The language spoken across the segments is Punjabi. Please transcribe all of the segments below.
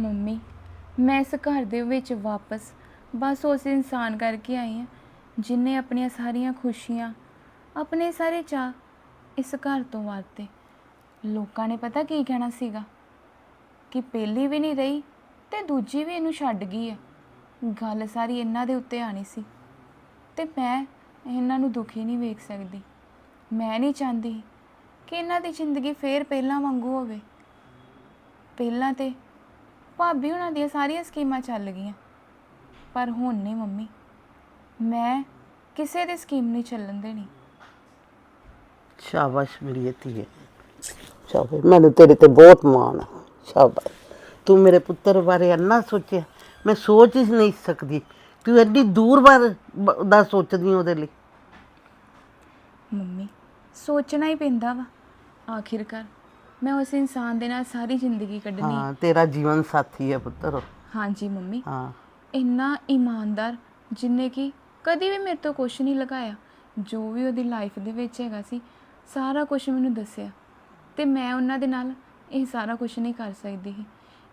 ਮੰਮੀ, ਮੈਂ ਇਸ ਘਰ ਦੇ ਵਿੱਚ ਵਾਪਸ, ਬਸ ਉਸ ਇਨਸਾਨ ਕਰਕੇ ਆਈ ਹਾਂ, ਜਿਨੇ ਆਪਣੀਆਂ ਸਾਰੀਆਂ ਖੁਸ਼ੀਆਂ, ਆਪਣੇ ਸਾਰੇ ਚਾਅ ਇਸ ਘਰ ਤੋਂ ਵਾਰਤੇ ਲੋਕਾਂ ਨੇ ਪਤਾ ਕੀ ਕਹਿਣਾ ਸੀਗਾ? ਕਿ ਪਹਿਲੀ ਵੀ ਨਹੀਂ ਰਹੀ ਤੇ ਦੂਜੀ ਵੀ ਇਹਨੂੰ ਛੱਡ ਗਈ ਆ। ਗੱਲ ਸਾਰੀ ਇਹਨਾਂ ਦੇ ਉੱਤੇ ਆਣੀ ਸੀ। ਤੇ ਮੈਂ ਇਹਨਾਂ ਨੂੰ ਦੁਖੀ ਨਹੀਂ ਵੇਖ ਸਕਦੀ। ਮੈਂ ਨਹੀਂ ਚਾਹੁੰਦੀ ਕਿ ਇਹਨਾਂ ਦੀ ਜ਼ਿੰਦਗੀ ਫੇਰ ਪਹਿਲਾਂ ਵਾਂਗੂ ਹੋਵੇ। ਪਹਿਲਾਂ ਤੇ ਭਾਬੀ ਉਹਨਾਂ ਦੀਆਂ ਸਾਰੀਆਂ ਸਕੀਮਾਂ ਚੱਲ ਗਈਆਂ। ਪਰ ਹੁਣ ਨਹੀਂ ਮੰਮੀ। ਮੈਂ ਕਿਸੇ ਦੀ ਸਕੀਮ ਨਹੀਂ ਚੱਲਣ ਦੇਣੀ। ਸ਼ਾਬਾਸ਼ ਮੇਰੀ ਧੀਏ ਸ਼ਾਬਾਸ਼। ਮੈਨੂੰ ਤੇਰੇ ਤੇ ਬਹੁਤ ਮਾਣ ਆ ਸ਼ਾਬਾਸ਼। ਤੂੰ ਮੇਰੇ ਪੁੱਤਰ ਬਾਰੇ ਇੰਨਾ ਸੋਚਿਆ। ਮੈਂ ਸੋਚ ਹੀ ਨਹੀਂ ਸਕਦੀ। ਤੂੰ ਐਡੀ ਦੂਰ ਬਾਰ ਦਾ ਸੋਚਦੀ ਉਹਦੇ ਲਈ। ਮੰਮੀ ਸੋਚਣਾ ਹੀ ਪੈਂਦਾ ਵਾ। ਆਖਿਰਕਾਰ ਮੈਂ ਉਸ ਇਨਸਾਨ ਦੇ ਨਾਲ ਸਾਰੀ ਜ਼ਿੰਦਗੀ ਕੱਢਣੀ। ਹਾਂ ਤੇਰਾ ਜੀਵਨ ਸਾਥੀ ਹੈ ਪੁੱਤਰ। ਹਾਂਜੀ ਮੰਮੀ। ਹਾਂ। ਇੰਨਾ ਇਮਾਨਦਾਰ ਜਿਨੇ ਕਿ ਕਦੀ ਵੀ ਮੇਰੇ ਤੋਂ ਕੁਝ ਨਹੀਂ ਲਗਾਇਆ ਜੋ ਵੀ ਉਹਦੀ ਲਾਈਫ ਦੇ ਵਿੱਚ ਹੈਗਾ ਸੀ ਸਾਰਾ ਕੁਝ ਮੈਨੂੰ ਦੱਸਿਆ। ਤੇ ਮੈਂ ਉਹਨਾਂ ਦੇ ਨਾਲ ਇਹ ਸਾਰਾ ਕੁਝ ਨਹੀਂ ਕਰ ਸਕਦੀ ਸੀ।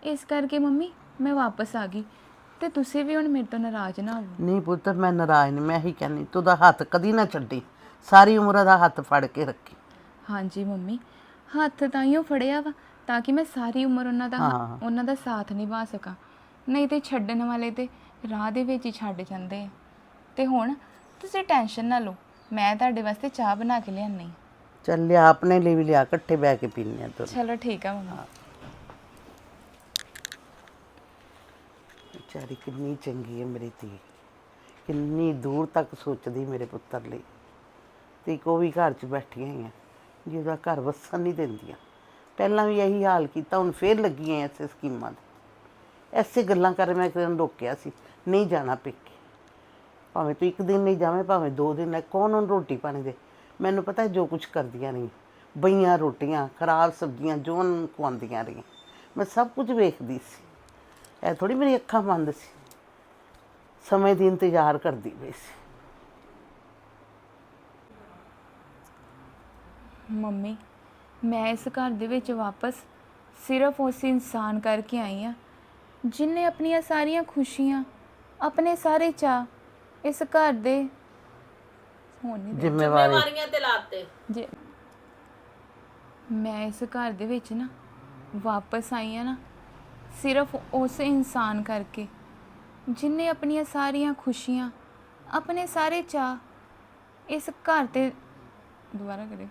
ਇਸ ਕਰਕੇ ਮੰਮੀ ਮੈਂ ਵਾਪਸ ਆ ਗਈ। ਤੇ ਤੁਸੀਂ ਵੀ ਹੁਣ ਮੇਰੇ ਤੋਂ ਨਾਰਾਜ਼ ਨਾ ਹੋਵੋ। ਨਹੀਂ ਪੁੱਤਰ ਮੈਂ ਨਾਰਾਜ਼ ਨਹੀਂ ਮੈਂ ਹੀ ਕਹਿੰਦੀ ਤੂੰ ਦਾ ਹੱਥ ਕਦੀ ਨਾ ਛੱਡੀ। ਸਾਰੀ ਉਮਰ ਦਾ ਹੱਥ ਫੜ ਕੇ ਰੱਖੀ। ਹਾਂਜੀ ਮੰਮੀ ਹੱਥ ਤਾਈਓ ਫੜਿਆ ਵਾ ਤਾਂ ਕਿ ਮੈਂ ਸਾਰੀ ਉਮਰ ਉਹਨਾਂ ਦਾ ਹਾਂ। ਉਹਨਾਂ ਦਾ ਸਾਥ ਨਿਭਾ ਸਕਾਂ। ਨਹੀਂ ਤੇ ਛੱਡਣ ਵਾਲੇ ਤੇ ਰਾਹ ਦੇ ਵਿੱਚ ਹੀ ਛੱਡ ਜਾਂਦੇ ਆ। ਤੇ ਹੁਣ ਤੁਸੀਂ ਟੈਨਸ਼ਨ ਨਾ ਲਓ ਮੈਂ ਤੁਹਾਡੇ ਵਾਸਤੇ ਚਾਹ ਬਣਾ ਕੇ ਲਿਆਨੀ ਚੱਲ ਲਿਆ ਆਪਣੇ ਲਈ ਵੀ ਲਿਆ ਇਕੱਠੇ ਬਹਿ ਕੇ ਪੀਨੇ ਆ ਤੂੰ ਚਲੋ ਠੀਕ ਆ ਮੰਮੀ। ਵਿਚਾਰੀ ਕਿੰਨੀ ਚੰਗੀ ਹੈ ਮੇਰੀ ਧੀ। ਕਿੰਨੀ ਦੂਰ ਤੱਕ ਸੋਚਦੀ ਮੇਰੇ ਪੁੱਤਰ ਲਈ। ਤੇ ਉਹ ਵੀ ਘਰ 'ਚ ਬੈਠੀਆਂ ਹੀ ਆ। ਜਿਹਦਾ ਘਰ ਵਸਣ ਨਹੀਂ ਦਿੰਦੀਆਂ। ਪਹਿਲਾਂ ਵੀ ਇਹੀ ਹਾਲ ਕੀਤਾ, ਹੁਣ ਫੇਰ ਲੱਗੀਆਂ ਐਸੇ ਸਕੀਮਾਂ ਦੇ। ਐਸੇ ਗੱਲਾਂ ਕਰ ਮੈਂ ਕਿਰਨ ਰੋਕਿਆ ਸੀ, ਨਹੀਂ ਜਾਣਾ ਪੇਕੇ। ਭਾਵੇਂ ਤੂੰ ਇੱਕ ਦਿਨ ਨਹੀਂ ਜਾਵੇਂ, ਭਾਵੇਂ ਦੋ ਦਿਨ ਲੈ ਕੌਣ ਉਹਨੂੰ ਰੋਟੀ ਪਾਣੀ ਦੇ? ਮੈਨੂੰ ਪਤਾ ਜੋ ਕੁਝ ਕਰਦੀਆਂ ਨਹੀਂ ਬਈਆਂ ਰੋਟੀਆਂ, ਖਰਾਬ ਸਬਜ਼ੀਆਂ, ਜੋ ਉਹਨੂੰ ਖਵਾਉਂਦੀਆਂ ਰਹੀਆਂ। ਮੈਂ ਸਭ ਕੁਝ ਵੇਖਦੀ ਸੀ। ਇਹ ਥੋੜੀ ਮੇਰੀ ਅੱਖਾਂ ਬੰਦ ਸੀ। ਸਮੇਂ ਦੀ ਇੰਤਜ਼ਾਰ ਕਰਦੀ ਪਈ ਸੀ। ਮੰਮੀ ਮੈਂ ਇਸ ਘਰ ਦੇ ਵਿੱਚ ਵਾਪਸ ਸਿਰਫ ਉਸ ਇਨਸਾਨ ਕਰਕੇ ਆਈ ਆ ਜਿਨੇ ਆਪਣੀਆਂ ਸਾਰੀਆਂ ਖੁਸ਼ੀਆਂ ਆਪਣੇ ਸਾਰੇ ਚਾਅ ਇਸ ਘਰ ਦੇ ਹੋਣ ਨਹੀਂ ਜ਼ਿੰਮੇਵਾਰੀ। ਬਿਮਾਰੀਆਂ ਤੇ ਲਾਤੇ। ਜੇ ਮੈਂ ਇਸ ਘਰ ਦੇ ਵਿੱਚ ਨਾ ਵਾਪਸ ਆਈ ਆ ਨਾ ਸਿਰਫ ਉਸ ਇਨਸਾਨ ਕਰਕੇ ਜਿਨੇ ਆਪਣੀਆਂ ਸਾਰੀਆਂ ਖੁਸ਼ੀਆਂ ਆਪਣੇ ਸਾਰੇ ਚਾਅ ਇਸ ਘਰ ਤੇ ਦੁਬਾਰਾ ਕਰੇ